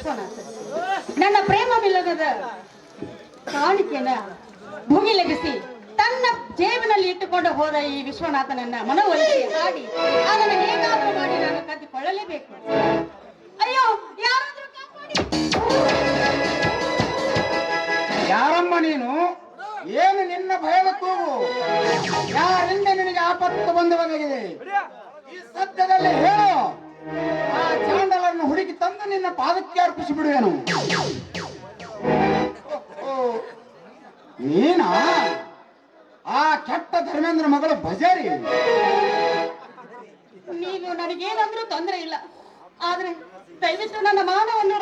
ವಿಶ್ವನಾಥ ನನ್ನ ಪ್ರೇಮ ಕಾಣಿಕೆನ ಭೂಮಿಲೆಗಿಸಿ ತನ್ನ ಜೇಬಿನಲ್ಲಿ ಇಟ್ಟುಕೊಂಡು ಹೋದ ಈ ವಿಶ್ವನಾಥನನ್ನ ಮನವೊಲಿಸಿ ಮಾಡಿ ಅದನ್ನು ಹೇಗಾದ್ರೂ ಮಾಡಿ ನಾನು ಕದ್ದುಕೊಳ್ಳಲೇಬೇಕು. ಅಯ್ಯೋ ಯಾರಮ್ಮ ನೀನು? ಏನು ನಿನ್ನ ಭಯದ ಕೂಗು? ಯಾರಿಂದ ನಿನಗೆ ಆಪತ್ತು ಬಂದು ಬಂದಿದೆ? ಈ ಸತ್ಯದಲ್ಲಿ ಹೇಳು. ಚಾಂಡಲನ್ನು ಹುಡುಕಿ ತಂದು ನಿನ್ನ ಪಾದಕ್ಕೆ ಅರ್ಪಿಸಿ ಬಿಡುವೆನು ನೀನಾ? ಆ ಕೆಟ್ಟ ಧರ್ಮೇಂದ್ರ ಮಗಳು ಭಜಾರಿ ನೀವು ನನಗೇನಾದ್ರೂ ತೊಂದರೆ ಇಲ್ಲ. ಆದ್ರೆ ದಯವಿಟ್ಟು ನನ್ನ ಮಾನವನ್ನು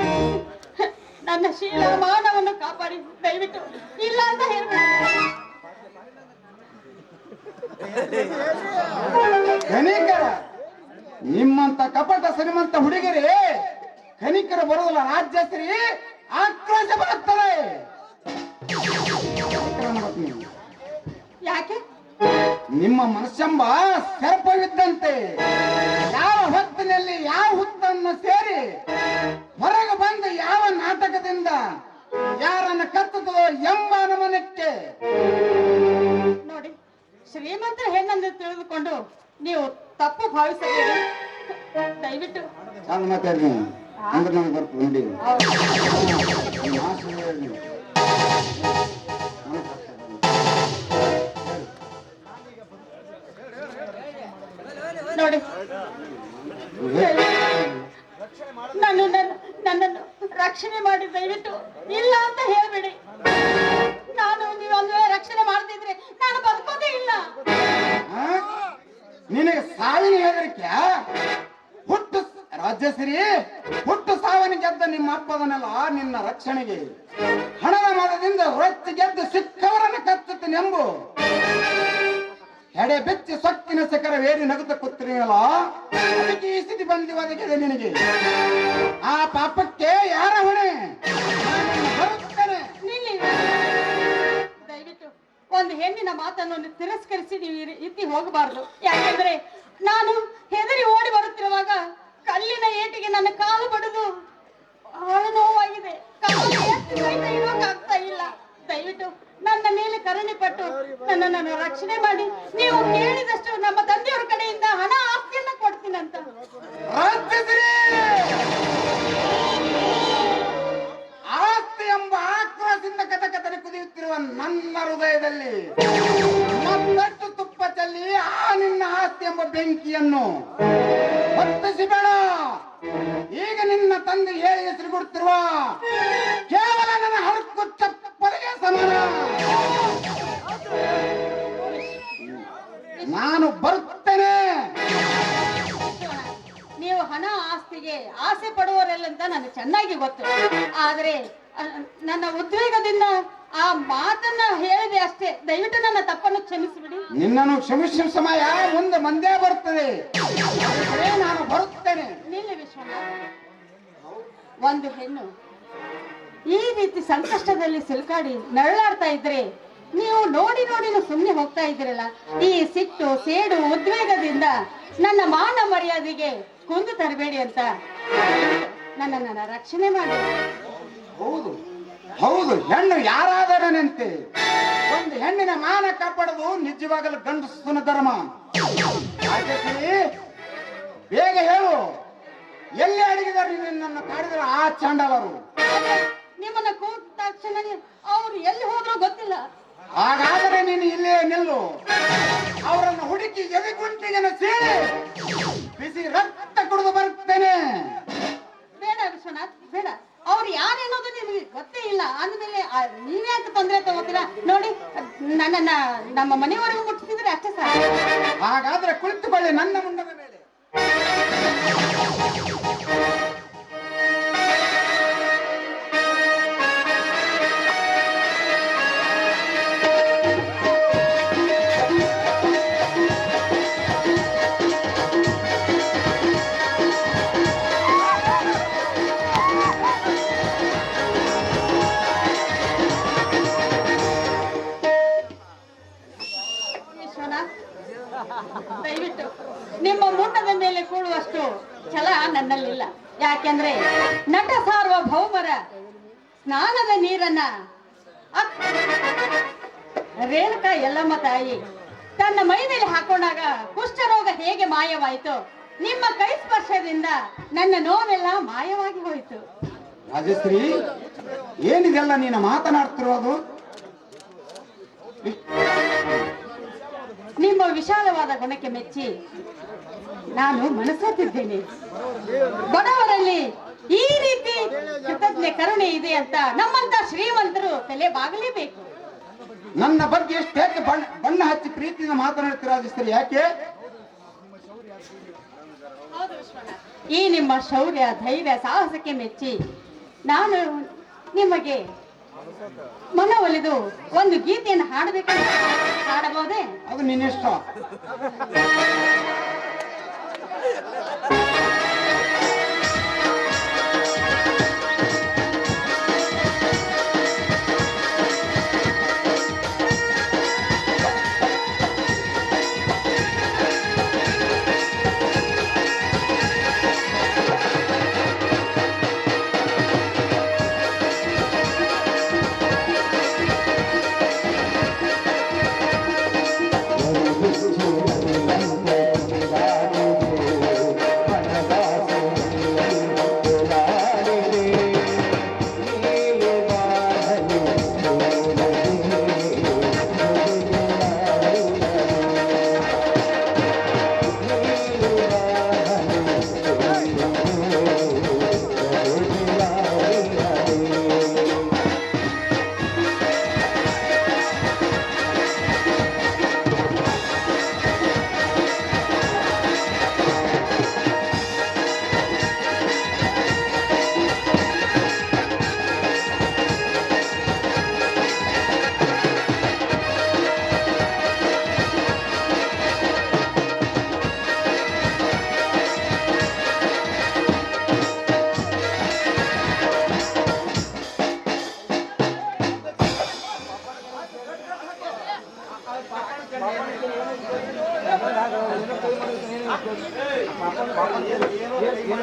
ನನ್ನ ಶೀಲ ಮಾನವನ್ನು ಕಾಪಾಡಿ ದಯವಿಟ್ಟು ಇಲ್ಲ ಅಂತ ಹೇಳ್ಬೇಡಿ. ಕನಿಕರ ನಿಮ್ಮಂತ ಕಪಟ ಶ್ರೀಮಂತ ಹುಡುಗರಿ ಕನಿಕರ ಬರುವುದಿಲ್ಲ ರಾಜ್ಯಶ್ರೀ ಆಕ್ರೋಶ ಬರುತ್ತದೆ. ಯಾಕೆ ನಿಮ್ಮ ಮನಸ್ಸೆಂಬ ಸರ್ಪವಿದ್ದಂತೆ ಯಾವ ಹೊತ್ತಿನಲ್ಲಿ ಯಾವ ಹುತ್ತನ್ನು ಸೇರಿ ಹೊರಗೆ ಬಂದು ಯಾವ ನಾಟಕದಿಂದ ಯಾರನ್ನ ಕತ್ತದೋ ಎಂಬ ಅನುಮಾನಕ್ಕೆ ನೋಡಿ ಶ್ರೀಮಂತ ಹೆಣ್ಣಂದು ತಿಳಿದುಕೊಂಡು ನೀವು ತಪ್ಪು ಭಾವಿಸಬೇಡಿ ದಯವಿಟ್ಟು. ಚಂದ ಮಾತಾಡಿ ಅಂದ್ರೆ ನಮ್ಗೆ ಬರ್ತದೆ ನೋಡಿ. ಹೌದು. ನಿಮ್ಮ ಆಸೆ ಹೇಳಿ. ನೀವು. ನೋಡಿ. ನನ್ನ ನನ್ನನ್ನು ರಕ್ಷಣೆ ಮಾಡಿ ದಯವಿಟ್ಟು ಇಲ್ಲ ಅಂತ ಹೇಳ್ಬೇಡಿ. ನಾನು ನೀವು ಒಂದು ವೇಳೆ ರಕ್ಷಣೆ ಮಾಡ್ತಿದ್ರೆ ನಾನು ಬದುಕೋದೇ ಇಲ್ಲ. ಆ? ನಿನಗೆ ಸಾವಿನ ಹೆದರಿಕೆ? ಹುಟ್ಟು ರಾಜ್ಯಶ್ರೀ ಹುಟ್ಟು ಸಾವಿನ ಗೆದ್ದ ನಿಮ್ಮ ಅಪ್ಪದನೆಲ್ಲ ನಿನ್ನ ರಕ್ಷಣೆಗೆ. ಹಣದ ಮರದಿಂದ ರೊಚ್ಚಿ ಗೆದ್ದು ಸಿಕ್ಕವರನ್ನು ಕಚ್ಚುತ್ತನೆಂಬು. ಎಡೆ ಬೆಚ್ಚಿ ಸೊಕ್ಕಿನ ಶಿಖರವೇರಿ ನಗುತ್ತ ಕೂತಿರಲ್ಲ ಅದಕ್ಕೆ ಈ ಸ್ಥಿತಿ ಬಂದಿವ ನಿನಗೆ. ಆ ಪಾಪಕ್ಕೆ ಯಾರ ಹೊಣೆ? ಹೆಣ್ಣಿನ ಮಾತನ್ನು ತಿರಸ್ಕರಿಸಿ ನೀವು ಇತ್ತಿ ಹೋಗಬಾರದು. ಯಾಕೆಂದ್ರೆ ನಾನು ಹೆದರಿ ಓಡಿ ಬರುತ್ತಿರುವಾಗ ಹೊತ್ತಿಸಿಬೇಡ ಈಗ ನಿನ್ನ ತಂದೆ ಹೇಳಿ ಹೆಸರು ಕೊಡ್ತಿರುವ ಕೇವಲ ನನ್ನ ಹರಕು ಚಪ್ಪಲಿಗೆ ಸಮಾನ. ನಾನು ಬರುತ್ತೇನೆ. ನೀವು ಹಣ ಆಸ್ತಿಗೆ ಆಸೆ ಪಡುವವರೆಲ್ಲ ಅಂತ ನನಗೆ ಚೆನ್ನಾಗಿ ಗೊತ್ತು. ಆದ್ರೆ ನನ್ನ ಉದ್ವೇಗದಿಂದ ಆ ಮಾತನ್ನ ಹೇಳಿದೆ ಅಷ್ಟೇ. ದಯವಿಟ್ಟು ನನ್ನ ತಪ್ಪನ್ನು ಕ್ಷಮಿಸಿಬಿಡಿ. ನಿನ್ನನ್ನು ಕ್ಷಮಿಸುವ ಸಮಯ ಮುಂದೆ ಮಂದೇ ಬರುತ್ತದೆ. ಒಂದು ಹೆಣ್ಣು. ಈ ರೀತಿ ಸಂಕಷ್ಟದಲ್ಲಿ ಸಿಲುಕಾಡಿ ನರಳಾಡ್ತಾ ಇದ್ರೆ ನೀವು ನೋಡಿ ನೋಡಿ ಸುಮ್ಮನೆ ಹೋಗ್ತಾ ಇದ್ದೀರಲ್ಲ. ಈ ಸಿಟ್ಟು, ಸೇಡು ಉದ್ವೇಗದಿಂದ ನನ್ನ ಮಾನ ಮರ್ಯಾದೆಗೆ ಕುಂದು ತರಬೇಡಿ ಅಂತ ನನ್ನ ರಕ್ಷಣೆ ಮಾಡಿ. ಹೌದು ಹೌದು ಹೆಣ್ಣು ಯಾರಾದರನಂತೆ ಒಂದು ಹೆಣ್ಣಿನ ಮಾನ ಕಾಪಾಡುವುದು ನಿಜವಾಗಲು ಗಂಡಸನ ಧರ್ಮ. ಬೇಗ ಹೇಳು. ಎಲ್ಲಿ ಅಡಗಿದಾರೆ ನಿನ್ನನ್ನು ಕಾಡಿದ್ರೆ ಆ ಚಾಂಡವರು ನಿಮ್ಮನ್ನ ಕೂತ ತಕ್ಷಣ ಅವ್ರು ಎಲ್ಲಿ ಹೋದ್ರು ಗೊತ್ತಿಲ್ಲ. ಹಾಗಾದರೆ ನೀನು ಇಲ್ಲೇ ನಿಲ್ಲು. ಅವರನ್ನು ಹುಡುಕಿ ಎದೆಗುಂಟಿಗೆ ಸೇರಿ ಬಿಸಿ ರಕ್ತ ಕುಡಿದು ಬರ್ತೇನೆ ಬೇಡ ವಿಶ್ವನಾಥ್ ಬೇಡ. ಅವ್ರು ಯಾರೇನೋದು ನಿಮಗೆ ಗೊತ್ತೇ ಇಲ್ಲ. ಅಂದ್ಮೇಲೆ ನೀವ್ಯಾಕೆ ತೊಂದರೆ ತಗೋತೀರಾ? ನೋಡಿ ನನ್ನನ್ನ ನಮ್ಮ ಮನೆಯವರೆಗೂ ಮುಟ್ಟಿಸಿದ್ರೆ ಅಷ್ಟೇ ಸಾಕು. ಹಾಗಾದ್ರೆ ಕುಳಿತುಕೊಳ್ಳಿ. ನನ್ನ ಮುಂಡದ ದಯವಿಟ್ಟು ನಿಮ್ಮ ಮುಂಡದ ಮೇಲೆ ಕೂಡುವಷ್ಟು ಛಲ ನನ್ನಲ್ಲಿಲ್ಲ. ಯಾಕೆಂದ್ರೆ ನಟ ಸಾರ್ವಭೌಮ ಸ್ನಾನದ ನೀರನ್ನ ರೇಣುಕ ಯಲ್ಲಮ್ಮ ತಾಯಿ ತನ್ನ ಮೈ ಮೇಲೆ ಹಾಕೊಂಡಾಗ ಕುಷ್ಠರೋಗ ಹೇಗೆ ಮಾಯವಾಯಿತು, ನಿಮ್ಮ ಕೈ ಸ್ಪರ್ಶದಿಂದ ನನ್ನ ನೋವೆಲ್ಲ ಮಾಯವಾಗಿ ಹೋಯಿತು. ರಾಜಶ್ರೀ, ಏನಿದೆಲ್ಲ ನೀನು ಮಾತನಾಡ್ತಿರೋದು? ನಿಮ್ಮ ವಿಶಾಲವಾದ ಗುಣಕ್ಕೆ ಮೆಚ್ಚಿ ನಾನು ಮನಸ್ಸತ್ತಿದ್ದೇನೆ ಬಡವರಲ್ಲಿ ಈ ರೀತಿ ಕೃತಜ್ಞ ಕರುಣೆ ಇದೆ ಅಂತ ನಮ್ಮಂತ ಶ್ರೀಮಂತರು ತಲೆ ಬಾಗಲೇಬೇಕು ನನ್ನ ಬಗ್ಗೆ ಎಷ್ಟು ಬಣ್ಣ ಬಣ್ಣ ಹಚ್ಚಿ ಪ್ರೀತಿಯಿಂದ ಮಾತನಾಡ್ತೀರ ಯಾಕೆ? ಈ ನಿಮ್ಮ ಶೌರ್ಯ ಧೈರ್ಯ ಸಾಹಸಕ್ಕೆ ಮೆಚ್ಚಿ ನಾನು ನಿಮಗೆ ಮನವೊಲಿದು ಒಂದು ಗೀತೆಯನ್ನು ಹಾಡಬೇಕಂತ ಹಾಡಬಹುದೇ? ಅದು ನಿನ್ನಿಷ್ಟ.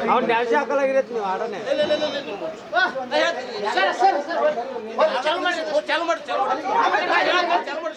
ಅವ್ನು ಡ್ಯಾನ್ಸ್ ಹಾಕಲಾಗಿರತ್ತೆ ನೀವು ಆಡನೆ. ಚಾಲು ಮಾಡಿ ಸರ್ ಚಾಲು ಮಾಡಿ ಚಾಲು ಮಾಡಿ